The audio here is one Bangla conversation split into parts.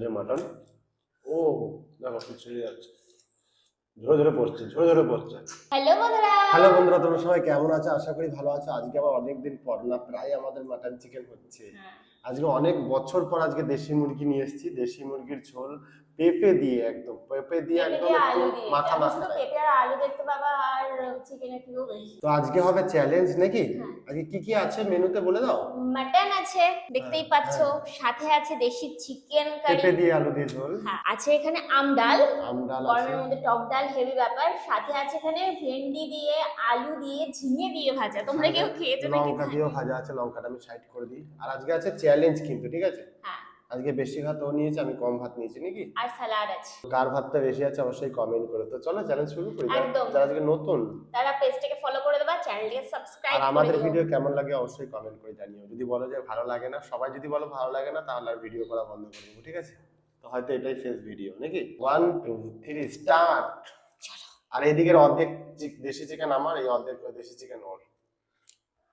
যে মাটন। ও দেখো ছেড়ে যাচ্ছে। ধরে ঝরে পড়ছে ঝরে ধরে পড়ছে। হ্যালো বন্ধুরা। হ্যালো বন্ধুরা তোমরা সবাই কেমন আছো? আশা করি ভালো আছো। আজকে আবার অনেকদিন পর না প্রায় আমাদের মাটন চিকেন হচ্ছে। হ্যাঁ, আজকে অনেক বছর পর আজকে দেশি মুরগি নিয়ে এসেছি। দেশি মুরগির ঝোল পেঁপে দিয়ে একদম পেঁপে দিয়ে একদম দিয়ে একটু দিয়ে মাখা শুধু পেঁপে আর আলু দেখতে পাবা আর চিকেনের থেকেও বেশি তো আজকে হবে চ্যালেঞ্জ নাকি? হ্যাঁ। আজকে কি কি আছে মেনুতে বলে দাও। মাটন আছে দেখতেই হ্যাঁ, পাচ্ছো। সাথে আছে দেশি চিকেন কারি পেঁপে দিয়ে আলু দিয়ে ঝোল। হ্যাঁ আছে এখানে আম ডাল। আম ডাল আছে। গরমের মধ্যে টক ডাল হেভি ব্যাপার। সাথে আছে এখানে ভেন্ডি দিয়ে আলু দিয়ে ঝিঙে দিয়ে ভাজা। তোমরা কেউ খেয়েছো নাকি? লঙ্কা দিয়েও ভাজা আছে লঙ্কাটা আমি সাইড করে দিই। আর আজকে আছে চ্যালেঞ্জ কিন্তু ঠিক আছে? হ্যাঁ। আজকে বেশি ভাত ও নিয়েছে আমি কম ভাত নিয়েছি নাকি? আর স্যালাড আছে। কার ভাতটা বেশি আছে অবশ্যই কমেন্ট করে তো চলো চ্যালেঞ্জ শুরু করি। যারা- যারা আজকে নতুন তারা পেজটাকে ফলো করে দেবা চ্যানেলটাকে সাবস্ক্রাইব আর আমাদের ভিডিও কেমন লাগে অবশ্যই কমেন্ট করে জানিও। যদি বলো যে ভালো লাগে না সবাই যদি বলো ভালো লাগে না তাহলে আর ভিডিও করা বন্ধ করে দেবো ঠিক আছে? তো হয়তো এটাই শেষ ভিডিও নাকি? ওয়ান টু থ্রি স্টার্ট আর এদিকের অর্ধেক দেশি চিকেন আমার এই অর্ধেক দেশি চিকেন ওর।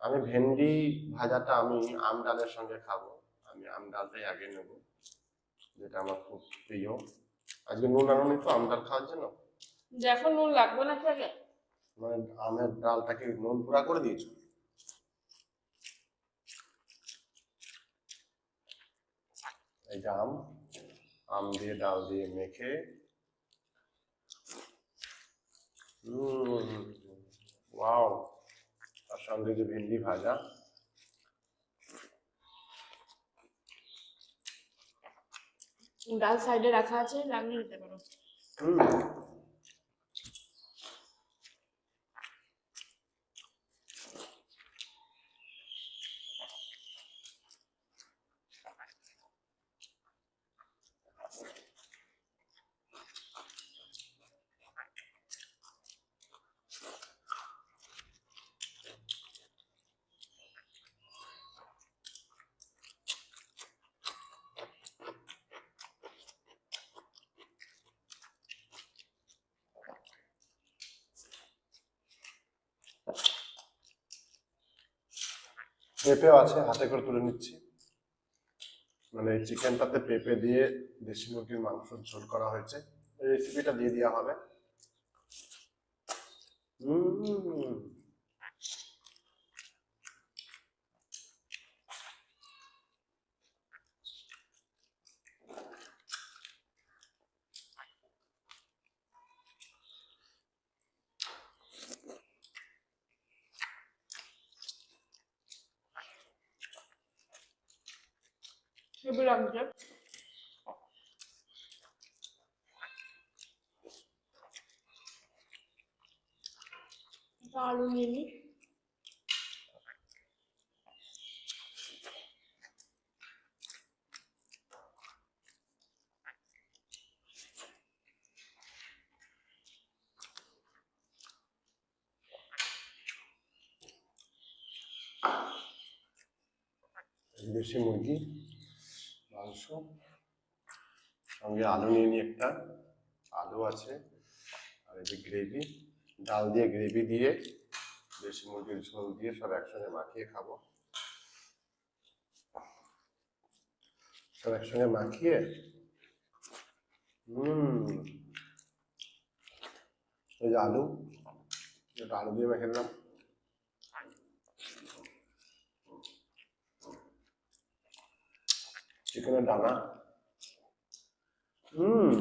আমি ভেন্ডি ভাজাটা আমি আম ডালের সঙ্গে খাব। আমি ডালটাই আগে নেব যেটা আমার খুব প্রিয়। আজকে নুন আনুনি তো আম ডাল খাওয়ার জন্য? দেখো নুন লাগবে না আগে? মানে আমের ডালটাকে নুন পুরা করে দিয়েছ? এই যে আম আম দিয়ে ডাল দিয়ে মেখে। ওয়াও তার সঙ্গে যে ভেন্ডি ভাজা। ডাল সাইডে রাখা আছে লাগিয়ে দিতে পারো হুম পেঁপেও আছে, হাতে করে তুলে নিচ্ছি। মানে চিকেনটাতে পেঁপে দিয়ে দেশি মুরগির মাংস ঝোল করা হয়েছে। রেসিপিটা দিয়ে দেওয়া হবে। হেভি লাগছে আলু নিয়ে নিই দেশি মুরগি মাংস। সঙ্গে আলু নিয়ে নিই একটা। আলু আছে, আর এই যে গ্রেভি ডাল দিয়ে গ্রেভি দিয়ে দেশি মুরগির ঝোল দিয়ে সব একসঙ্গে মাখিয়ে খাব। সব একসঙ্গে মাখিয়ে, হুম। যে আলু আলু দিয়ে মেখে দিলাম। চিকেনের ডানা হুম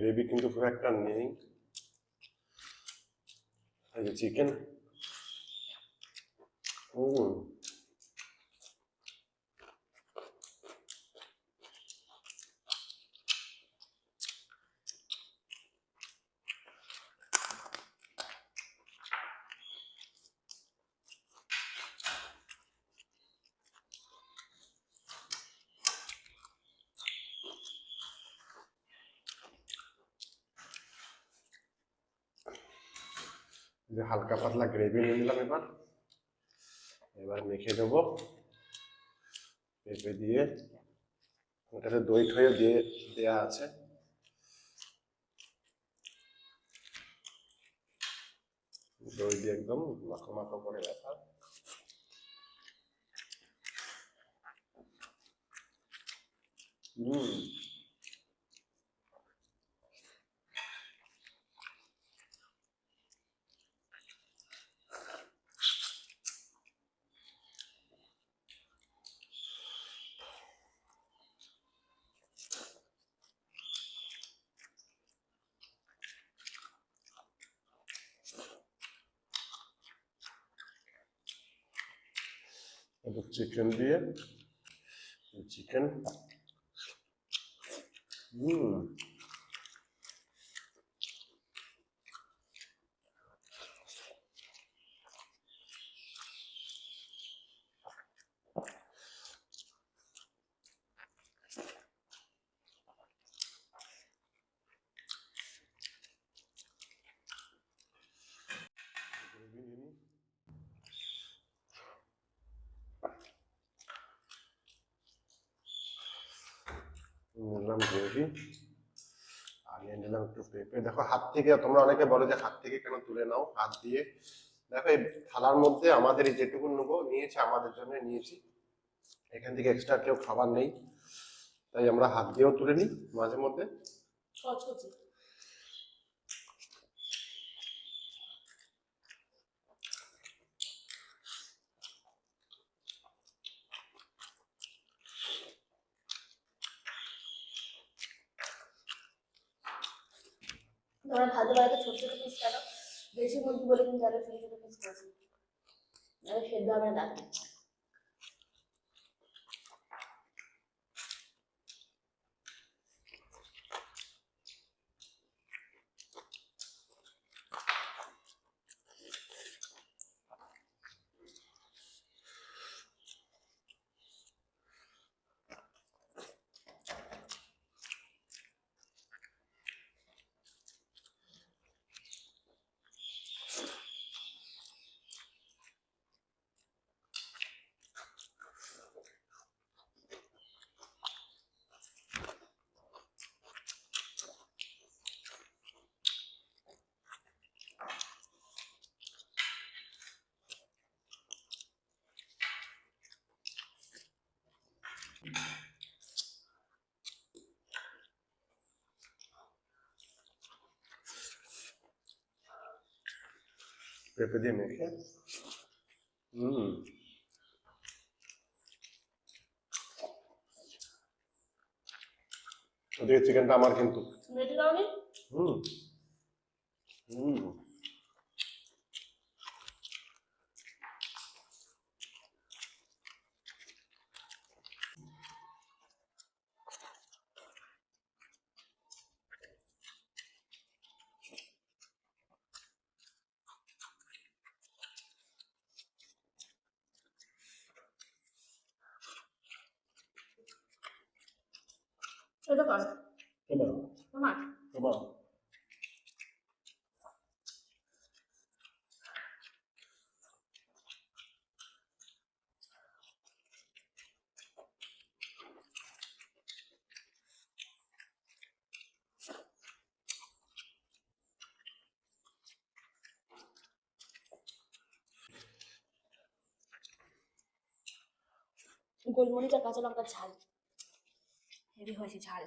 গ্রেভি কিন্তু খুব একটা নেই। চিকেন হুম যে হালকা পাতলা গ্রেভি নিয়ে নিলাম এবার। এবার মেখে দেবো পেঁপে দিয়ে ওটাতে দই ঠয়ে দিয়ে দেয়া আছে। দই দিয়ে একদম মাখো মাখো করে ব্যাপার। হুম একটু চিকেন দিয়ে চিকেন হুম নিলাম গ্রেভি দেখো, হাত থেকে তোমরা অনেকে বলো যে হাত থেকে কেন তুলে নাও? হাত দিয়ে। দেখো, এই থালার মধ্যে আমাদের এই যেটুকু নেব, নিয়েছে, আমাদের জন্য নিয়েছি। এখান থেকে এক্সট্রা কেউ খাবার নেই। তাই আমরা হাত দিয়েও তুলে নিই মাঝে মধ্যে। তোমরা ভালো ভালো ছোট ছোট পিস কাটো বেশি মুরগি বলে কিন্তু আরও ছোট ছোট পিস করেছি। আরে সেদ্ধ হবে না। তাকে পেঁপে দিয়ে মেখে হুম ওদিকে চিকেনটা আমার কিন্তু রেডি করবি হুম হুম এটা কর। তোমার গোলমরিচ আর কাঁচা লঙ্কার ঝাল। হেভি হয়েছে ঝাল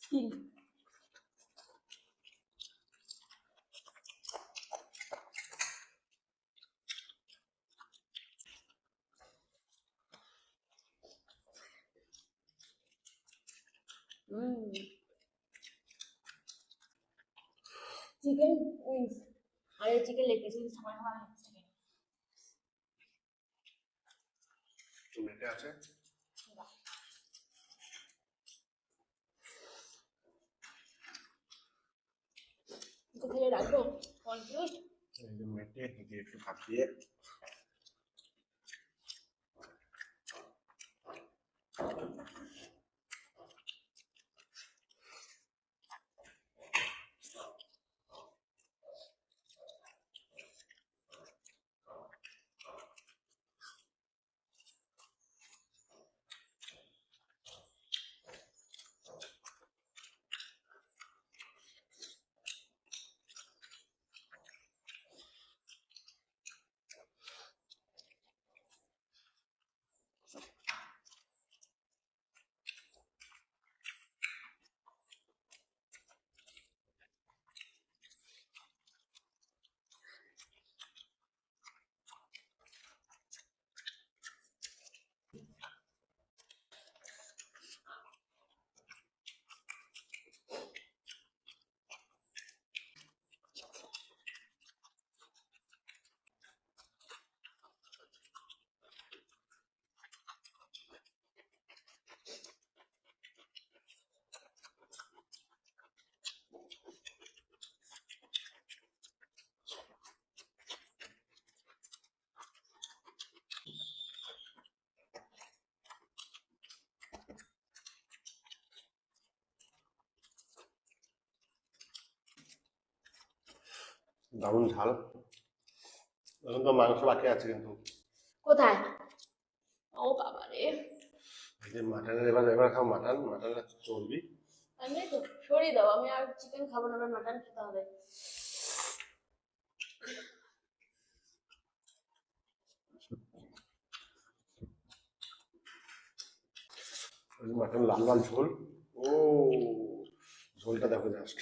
স্কিন চিকেন উইংস আর এই চিকেন লেগ পিস উইংস আমার ভালো লাগছে মেটে আছে? তো রাখব? কনফিউজ মেটে একটু ভাত দিয়ে দারুণ ঝাল। এখন তো মাংস বাকি আছে কিন্তু। কোথায়? ও বাবা রে যে মাটনের এবার এবার খাও মাটন মাটনের চর্বি আমি তো সরিয়ে দাও আমি আর চিকেন খাব না আমার মাটন খেতে হবে। মাটন লাল লাল ঝোল। ও ঝোলটা দেখো জাস্ট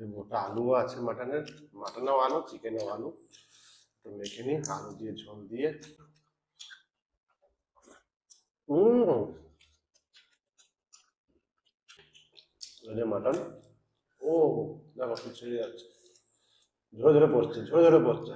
যে মোটা আলুও আছে মাটনের, মাটনেও আলু, চিকেনেও আলু। তো মেখে নিই, আলু দিয়ে ঝোল দিয়ে। মাটন। ও, দেখো পিছিয়ে যাচ্ছে। ঝরে ঝরে পড়ছে, ঝরে ঝরে পড়ছে।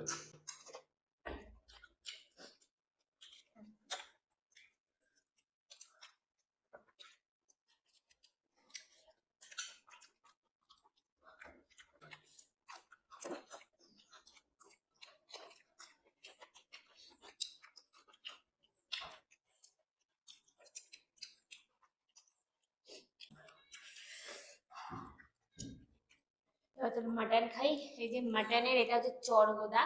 তো মাটন খাই এই যে মাটনের এটা হচ্ছে চরগোদা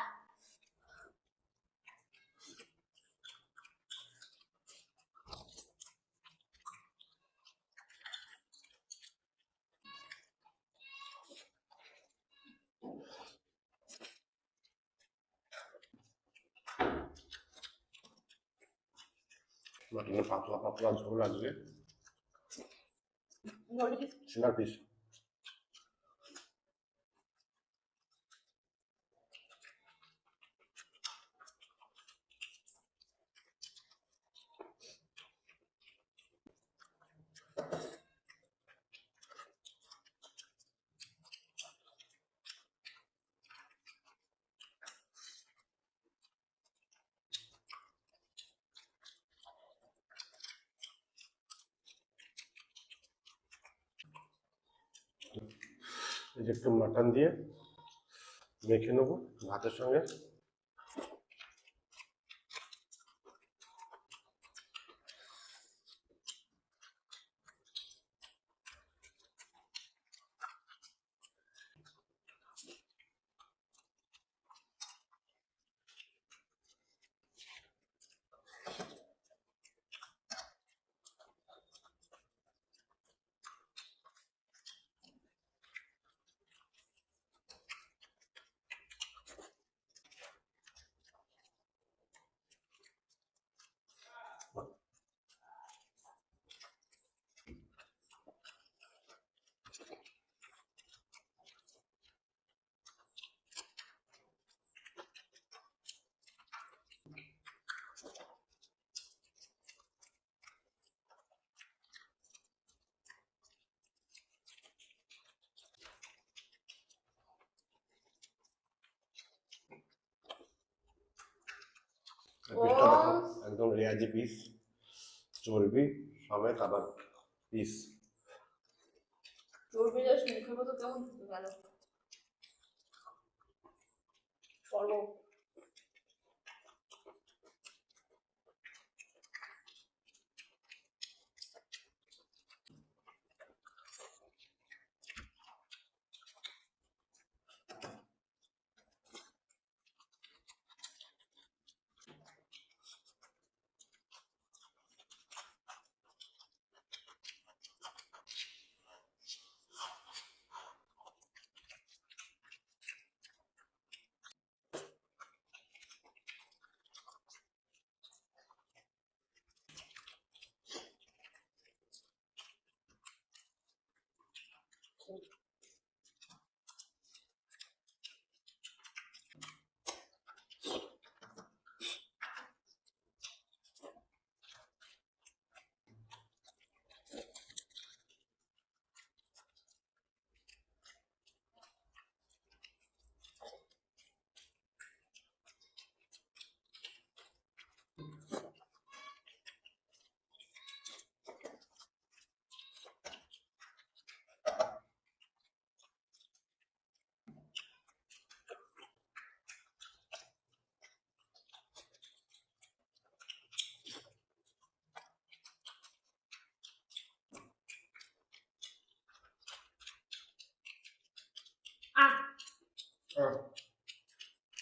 মাটনের পাতলা পাতলা ঝোল আসবে মুরগি সিনার পিস যে একটু মাটন দিয়ে মেখে নেব ভাতের সঙ্গে পিসটা দেখো একদম রেয়াজি পিস চর্বি সমেত আবার পিস চর্বি জাস্ট মুখের মতো কেমন গেল hold it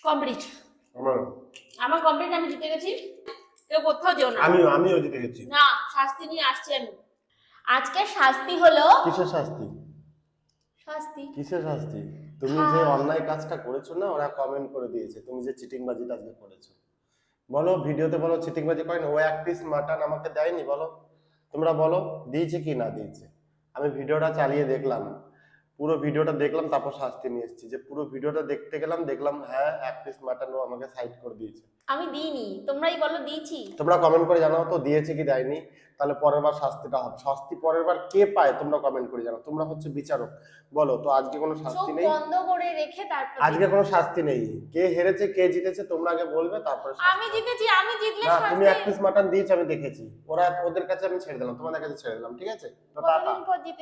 কমপ্লিট আমার। আমার কমপ্লিট আমি জিতে গেছি। কেউ কোথাও যেও না। আমিও আমিও জিতে গেছি। না শাস্তি নিয়ে আসছি আমি। আজকে শাস্তি হলো কিসের শাস্তি? শাস্তি। কিসের শাস্তি? তুমি যে অন্যায় কাজটা করেছ না ওরা কমেন্ট করে দিয়েছে। তুমি যে চিটিং বাজিটা আজকে করেছ। বলো ভিডিওতে বলো চিটিং বাজি করেনি ও এক পিস মাটন আমাকে দেয়নি বলো। তোমরা বলো দিয়েছে কি না দিয়েছে? আমি ভিডিওটা চালিয়ে দেখলাম। পুরো ভিডিওটা দেখলাম তারপর শাস্তি নিয়ে এসেছি। যে পুরো ভিডিওটা দেখতে গেলাম দেখলাম হ্যাঁ এক পিস মাটন ও আমাকে সাইড করে দিয়েছে। আমি দিইনি তোমরাই বলো দিয়েছি। তোমরা কমেন্ট করে জানাও তো দিয়েছে কি দেয়নি? তাহলে পরের বার শাস্তিটা হবে। শাস্তি পরের বার কে পায় তোমরা কমেন্ট করে জানাও। তোমরা হচ্ছে বিচারক। বলো তো আজকে কোনো চোখ শাস্তি নেই? বন্ধ করে রেখে তারপর আজকে কোনো শাস্তি নেই। কে হেরেছে কে জিতেছে তোমরা আগে বলবে তারপরে শাস্তি। আমি জিতেছি আমি জিতলে না তুমি এক শাস্তি পিস মাটন দিয়েছ আমি দেখেছি। ওরা ওদের কাছে আমি ছেড়ে দিলাম তোমাদের কাছে ছেড়ে দিলাম ঠিক আছে? তো টাটা। কতদিন পর জিতে